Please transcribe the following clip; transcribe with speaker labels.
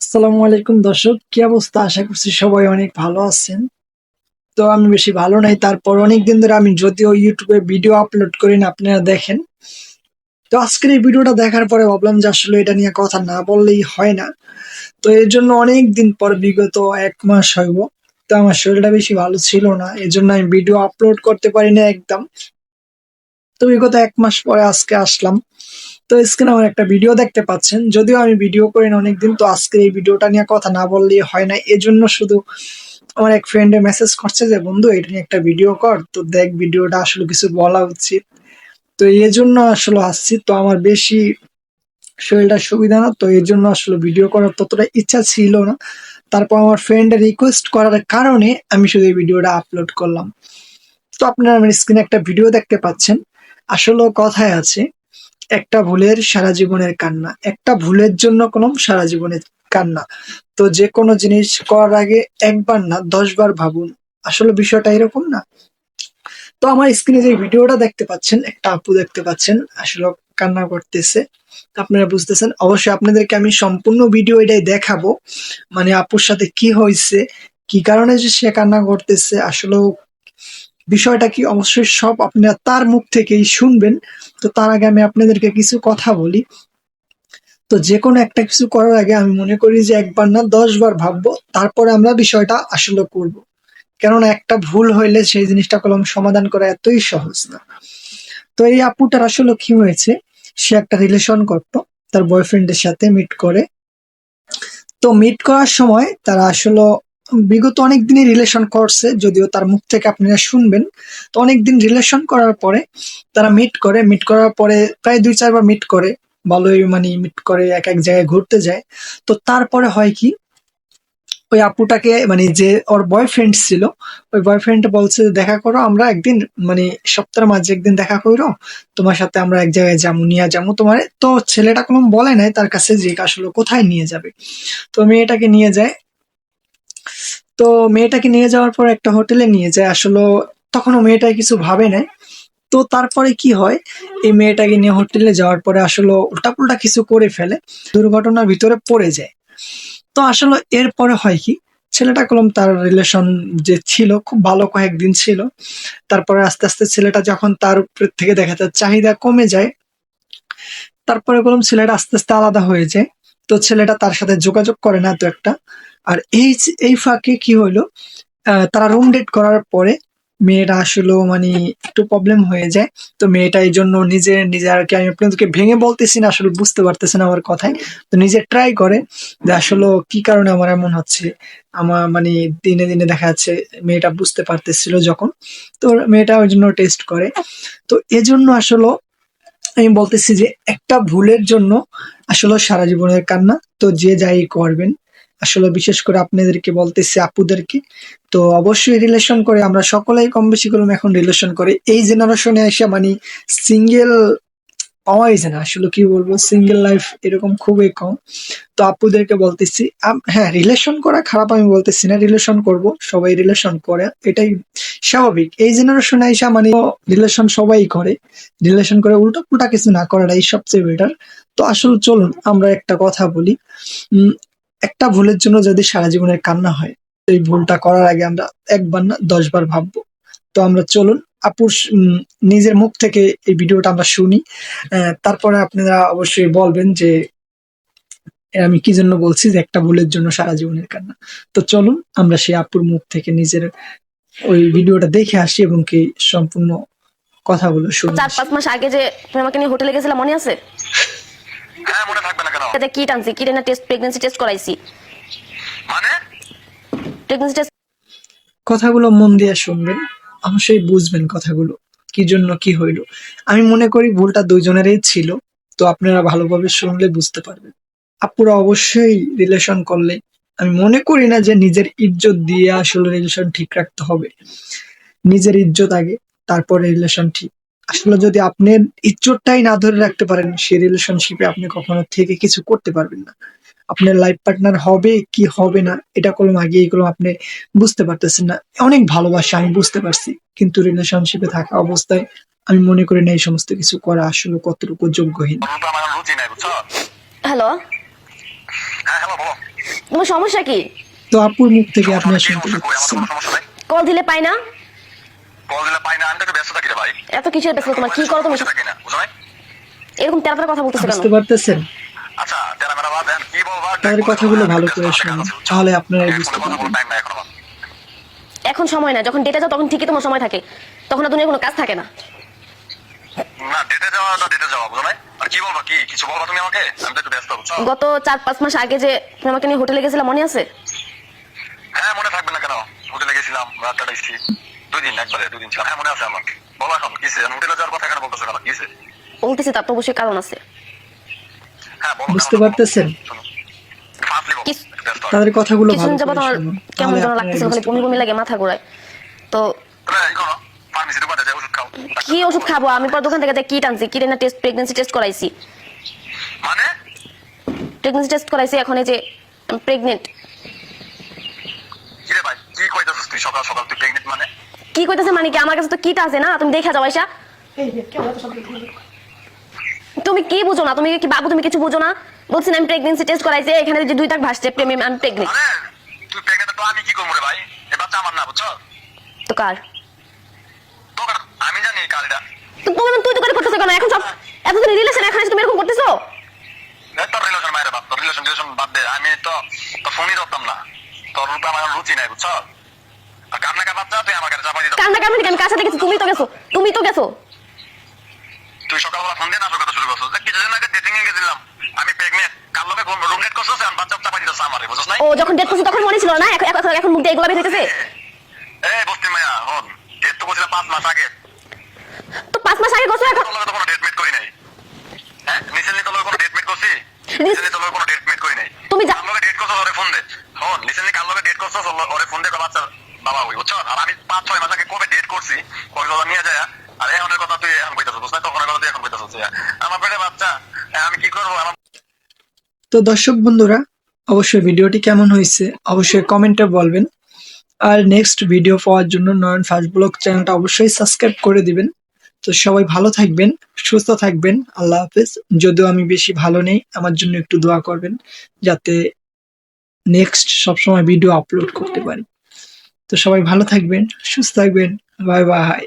Speaker 1: আসসালামু আলাইকুম দর্শক, কি অবস্থা? আশা করছি সবাই অনেক ভালো আছেন। তো আমি বেশি ভালো নাই, তারপর অনেকদিন ধরে আমি যদিও ইউটিউবে ভিডিও আপলোড করি না, আপনারা দেখেন। তো আজকের এই ভিডিওটা দেখার পরে ভাবলাম যে আসলে এটা নিয়ে কথা না বললেই হয় না। তো এর জন্য অনেক দিন পর, বিগত এক মাস হইব। তো আমার শরীরটা বেশি ভালো ছিল না এর জন্য আমি ভিডিও আপলোড করতে পারি না একদম। তো বিগত এক মাস পরে আজকে আসলাম। তো স্ক্রিনে আমার একটা ভিডিও দেখতে পাচ্ছেন। যদিও আমি ভিডিও করি না অনেকদিন, তো আজকে এই ভিডিওটা নিয়ে কথা না বললেই হয় না। এজন্য শুধু আমার এক ফ্রেন্ডে মেসেজ করছে যে, বন্ধু, এটা নিয়ে একটা ভিডিও কর। তো দেখ ভিডিওটা আসলে কিছু বলা উচিত। তো এই জন্য আসলে আসছি। তো আমার বেশি শরীরটা সুবিধা না, তো এর জন্য আসলে ভিডিও করার ততটা ইচ্ছা ছিল না। তারপর আমার ফ্রেন্ডের রিকোয়েস্ট করার কারণে আমি শুধু এই ভিডিওটা আপলোড করলাম। তো আপনারা আমার স্ক্রিনে একটা ভিডিও দেখতে পাচ্ছেন। আসলে কথায় আছে একটা ভুলের সারা জীবনের কান্না। একটা ভুলের জন্য কোনো সারা জীবনের কান্না। তো যে কোনো জিনিস করার আগে একবার না দশ বার ভাবুন, আসলে বিষয়টা এরকম না। তো আমার স্ক্রিনে যে ভিডিওটা দেখতে পাচ্ছেন, একটা আপু দেখতে পাচ্ছেন, আসলে কান্না করতেছে। আপনারা বুঝতেছেন, অবশ্যই আপনাদেরকে আমি সম্পূর্ণ ভিডিও এটাই দেখাবো। মানে আপুর সাথে কি হয়েছে কি কারণে যে সে কান্না করতেছে আসলে বিষয়টা কি? অবশ্যই সব আপনারা তার মুখ থেকেই শুনবেন। তো তার আগে আমি আপনাদেরকে কিছু কথা বলি। তো যে কোনো একটা কিছু করার আগে আমি মনে করি যে একবার না দশ বার ভাববো, তারপরে আমরা বিষয়টা আসলে করব। কেননা একটা ভুল হইলে সেই জিনিসটা কলম সমাধান করা এতই সহজ না। তো এই আপুটার আসলে কি হয়েছে? সে একটা রিলেশন করত, তার বয়ফ্রেন্ডের সাথে মিট করে। তো মিট করার সময় তারা আসলে বিগত অনেক দিনই রিলেশন করছে, যদিও তার মুখ থেকে আপনারা শুনবেন। তো অনেক দিন রিলেশন করার পরে তারা মিট করে মিট করার পরে প্রায় দুই চারবার মিট করে, ভালোই মানে মিট করে, এক এক জায়গায় ঘুরতে যায়। তো তারপরে হয় কি, ওই আপুটাকে মানে যে ওর বয়ফ্রেন্ড ছিল, ওই বয়ফ্রেন্ড বলছে, দেখা করো, আমরা একদিন মানে সপ্তাহের মাঝে একদিন দেখা করো তোমার সাথে আমরা এক জায়গায় যাব নিয়ে যাব তোমার তো ছেলেটা কোনো বলে নাই তার কাছে যে আসলে কোথায় নিয়ে যাবে। তো মেয়েটাকে নিয়ে যায় তো মেয়েটাকে নিয়ে যাওয়ার পর একটা হোটেলে নিয়ে যায়। আসলে তখনও মেয়েটা কিছু ভাবে নাই। তো তারপরে কি হয়? এই মেয়েটাকে নিয়ে হোটেলে যাওয়ার পরে আসলে উল্টাপুল্টা কিছু করে ফেলে, দুর্ঘটনার ভিতরে পড়ে যায়। তো আসলে এরপরে হয় কি? ছেলেটা কলম তার রিলেশন যে ছিল, খুব ভালো কয়েকদিন ছিল। তারপরে আস্তে আস্তে ছেলেটা যখন তার উপর থেকে দেখা যায়, চাহিদা কমে যায়। তারপরে কলম ছেলেটা আস্তে আস্তে আলাদা হয়ে যায়। তো ছেলেটা তার সাথে যোগাযোগ করে না তো একটা। আর এই এই ফাঁকে কি আহ, তারা রুম ডেট করার পরে মেয়েটা আসলে মানে একটু প্রবলেম হয়ে যায়। তো মেয়েটা এই জন্য নিজে নিজে আর কি আমি আপনাদেরকে ভেঙে বলতেছি না আসলে বুঝতে পারতেছেন আমার কথায়। তো নিজে ট্রাই করে যে আসলে কি কারণে আমার এমন হচ্ছে। আমার মানে দিনে দিনে দেখা যাচ্ছে মেয়েটা বুঝতে পারতেছিল যখন। তো মেয়েটা ওই জন্য টেস্ট করে। তো এজন্য আসলে আমি বলতেছি যে একটা ভুলের জন্য আসলে সারা জীবনের কান্না। তো যে যাই করবেন, আসলে বিশেষ করে আপনাদেরকে বলতেছি, আপুদেরকে, তো অবশ্যই রিলেশন করে, আমরা সকলেই কম বেশি করে এখন রিলেশন করে। এই জেনারেশনে এসে মানে সিঙ্গেল পাওয়াই যায় না। আসলে কি বলব সিঙ্গেল লাইফ এরকম খুবই কম। তো আপুদেরকে বলতেছি হ্যাঁ রিলেশন করা খারাপ আমি বলতেছি না রিলেশন করব, সবাই রিলেশন করে, এটাই স্বাভাবিক। এই জেনারেশনে এসে মানে রিলেশন সবাই করে রিলেশন করে উল্টো পুল্টা কিছু না করাটাই সবচেয়ে বেটার তো আসলে চলুন, আমরা একটা কথা বলি একটা ভুলের জন্য যদি সারা জীবনের কান্না হয়, এই ভুলটা করার আগে আমরা একবার না দশ বার ভাববো। তো আমরা চলুন আপুর উম, নিজের মুখ থেকে এই ভিডিওটা আমরা শুনি। আহ, তারপরে আপনারা অবশ্যই বলবেন যে আমি কি জন্য বলছি যে একটা ভুলের জন্য সারা জীবনের কান্না। তো চলুন আমরা সেই আপুর মুখ থেকে নিজের ওই ভিডিওটা দেখে আসি এবং কি সম্পূর্ণ কথাগুলো শুনি।
Speaker 2: চার পাঁচ মাস আগে যে তুমি আমাকে নিয়ে হোটেলে গেছিলাম মনে আছে?
Speaker 3: হ্যাঁ মনে থাকবে না কেন?
Speaker 2: এতে কিট আনছি কিট এনে টেস্ট প্রেগনেন্সি টেস্ট করাইছি।
Speaker 3: মানে?
Speaker 2: প্রেগনেন্সি টেস্ট
Speaker 1: কথাগুলো মন দিয়ে শুনবেন। অবশ্যই বুঝবেন কথাগুলো, কি জন্য কি হইল। আমি মনে করি ভুলটা দুইজনেরই ছিল, তো আপনারা ভালোভাবে শুনলে বুঝতে পারবেন। আপুরা অবশ্যই রিলেশন করলে, আমি মনে করি না যে নিজের ইজ্জত দিয়ে আসলে রিলেশন ঠিক রাখতে হবে। নিজের ইজ্জত আগে, তারপরে রিলেশন ঠিক। আসলে যদি আপনার ইজ্জতটাই না ধরে রাখতে পারেন, সেই রিলেশনশিপে আপনি কখনো থেকে কিছু করতে পারবেন না। আপনার লাইফ পার্টনার হবে কি হবে না এটা করলাম আগে এগুলো আপনি বুঝতে পারতেছেন না। অনেক ভালোবাসা আমি বুঝতে পারছি কিন্তু রিলেশনশিপে থাকা অবস্থায় আমি মনে করি না এই সমস্ত কিছু করা আসলে কতটুকু যোগ্যহীন।
Speaker 2: হ্যালো
Speaker 3: হ্যাঁ হ্যালো বলো।
Speaker 2: তোমার সমস্যা কি?
Speaker 1: তো আপুর মুখ থেকে আপনি শুনতে পাচ্ছেন?
Speaker 2: কল দিলে পাই না?
Speaker 3: কল দিলে পাই না আমি তো ব্যস্ত থাকি রে ভাই?
Speaker 2: এত কিসের ব্যস্ত তোমার কি করো তুমি? এরকম তেরা তেরা কথা বলতেছো কেন?
Speaker 1: বুঝতে পারতেছেন?
Speaker 3: তেরা বলবা
Speaker 1: তাদের কথাগুলো ভালো করে শুনুন। তাহলে আপনারা বুঝতে পারবেন।
Speaker 3: এখন
Speaker 2: সময় না যখন ডেটে যাও তখন ঠিকই তোমার সময় থাকে। তখন আর দুনিয়ার কোনো কাজ থাকে না।
Speaker 3: না ডেটে যাওয়া না ডেটে যাওয়া বুঝো নাই? আর কি বলবা কি কিছু বলবা তুমি আমাকে? আমি তো একটু ব্যস্ত বুঝছ?
Speaker 2: গত চার পাঁচ মাস আগে যে তুমি আমাকে নিয়ে হোটেলে গেছিলাম মনে আছে?
Speaker 3: হ্যাঁ মনে থাকবে না কেন? হোটেলে গেছিলাম রাত কাটাইছি দুই দিন একবারে দুই দিন ছিলাম। হ্যাঁ মনে আছে আমার। বলো এখন কিসে হোটেলে যাওয়ার কথা কেন বলতেছো কেন? কিসে
Speaker 2: বলতেছি তার তো অবশ্যই কারণ আছে।
Speaker 1: বুঝতে পারতেছেন?
Speaker 3: হয়।
Speaker 1: তাদের কথাগুলো ভালো
Speaker 2: কেমন
Speaker 1: তাহলে
Speaker 2: যেন
Speaker 1: আপনারা
Speaker 2: লাগতেছিল খালি বমি বমি লাগে মাথা ঘোরায়। তো কি ওষুধ খাব? আমি পর দোকান থেকে আনছি কিট না টেস্ট প্রেগনেন্সি টেস্ট করাইছি।
Speaker 3: মানে?
Speaker 2: প্রেগনেন্সি টেস্ট করাইছি এখন এই যে প্রেগনেন্ট
Speaker 3: কি রে ভাই কইতাছিস তুই? সকাল সকাল তুই প্রেগনেন্ট মানে?
Speaker 2: কি কইতাছে মানে কি? আমার কাছে তো কিট আছে না তুমি দেখা যাও আইসা। তুমি কি বুঝো না? তুমি কি বাবু তুমি কিছু বুঝো না? বলছি আমি প্রেগনেন্সি টেস্ট করাইছি এখানে যে দুই টাক ভাসছে প্রেমে আমি প্রেগনেন্ট
Speaker 3: তুই প্রেগনেন্ট তো আমি কি করব রে ভাই? এ বাচ্চা আমার না বুঝছ?
Speaker 2: তো কার?
Speaker 3: তোকে আমি জানি কালটা
Speaker 2: তো তুমি তুই তো করে করতেছো কেন? এখন সব এতদিন রিলেশন এখন তুমি এরকম করতেছো?
Speaker 3: তোর রিলেশন মায়ের বাপ তোর রিলেশন রিলেশন বাদ দে। আমি তো তো ফোনই ধরতাম না। তোর রূপে আমার রুচি নাই বুঝছ? আর কান্নাকা বাচ্চা তুই আমার কাছে চাপা দিতে
Speaker 2: কান্না কান্না আমি কার সাথে গেছি? তুমি তো গেছো। তুমি তো গেছো।
Speaker 3: তুই সকালবেলা ফোন দিয়ে নাচর কথা শুরু করছিস যে কিছুদিন আগে ডেটিং এ গেছিলাম। আমি প্রেগনেন্ট কাল লোকে রুম ডেট করছিস আমি বাচ্চা চাপা দিতেছ আমারে বুঝছ নাই?
Speaker 2: ও যখন ডেট করছি তখন মনে ছিল না? এখন এখন এখন মুখ দিয়ে এগুলা বের হইতেছে?
Speaker 3: এ বস্তি মায়া হন। ডেট তো করছিলাম পাঁচ মাস আগে।
Speaker 2: তো পাঁচ মাস আগে করছ এখন
Speaker 3: তোর লগে তো কোনো ডেট মেট করি নাই হ্যাঁ রিসেন্টলি তোর লগে কোনো ডেট মেট করছি রিসেন্টলি তোর লগে কোনো ডেট মেট করি নাই
Speaker 2: তুমি যা-
Speaker 3: কার লগে ডেট করছিস ওরে ফোন দে হন রিসেন্টলি কার লগে ডেট করছিস ওর- ওরে ফোন দে কো বাচ্চা বাবা হই বুঝছ আর আমি পাঁচ ছয় মাস আগে কবে ডেট করছি কক্সবাজার নিয়ে যায় আর এখনের কথা তুই এখন কইতাছিস বুঝছ না তখনের কথা
Speaker 1: তো দর্শক বন্ধুরা, অবশ্যই ভিডিওটি কেমন হয়েছে অবশ্যই কমেন্টে বলবেন। আর নেক্সট ভিডিও পাওয়ার জন্য নয়ন ফাস্ট ব্লগ চ্যানেলটা অবশ্যই সাবস্ক্রাইব করে দিবেন। তো সবাই ভালো থাকবেন, সুস্থ থাকবেন, আল্লাহ হাফেজ। যদিও আমি বেশি ভালো নেই, আমার জন্য একটু দোয়া করবেন, যাতে নেক্সট সবসময় ভিডিও আপলোড করতে পারি। তো সবাই ভালো থাকবেন, সুস্থ থাকবেন বাই বাই